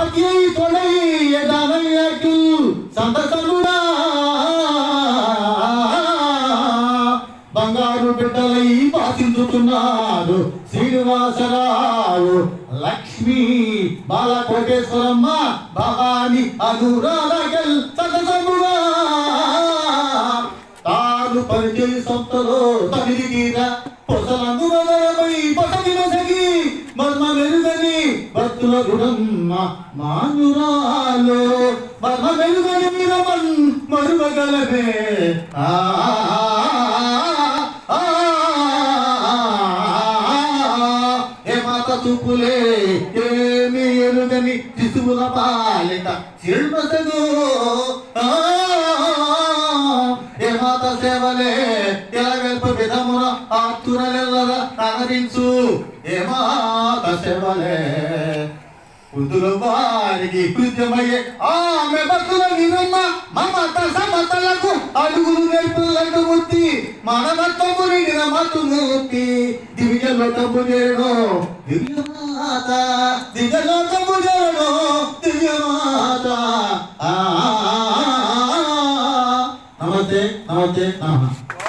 పతియై తొడై సంతసముడా బంగారు బిడ్డలై పాసించుతున్నారు శ్రీనివాసరావు. లక్ష్మి బాలకోటేశ్వరమ్మ భవాని అనురాగల్ సతసముడా తాను పరిచయ సంస్థలో తమిళ గీత పొసలందు పొసగిన భక్తుల గుణమ్మ మానురాలు మర్మ వెలుగని రమన్ మరువగలవే ఆ ఏ మాత చూపులే ఏమి ఎరుగని శిశువుల పాలిట చిరుమసగు ఏ మాత సేవలే ఎలా విధమున ఆతురలెల్లద నగరించు ఏమాత మాత కుదురు వారికి కృత్యమయ్యే ఆమె భక్తుల నిరమ్మ మమత సమతలకు అడుగులు నేర్పులకు ముత్తి మనమత్తము నిరమతు మూర్తి దివ్యలోకము చేరను. దివ్యమాత దివ్యలోకము చేరను. దివ్యమాత ఆ, ఆ, ఆ, ఆ. నమస్తే నమస్తే నమః.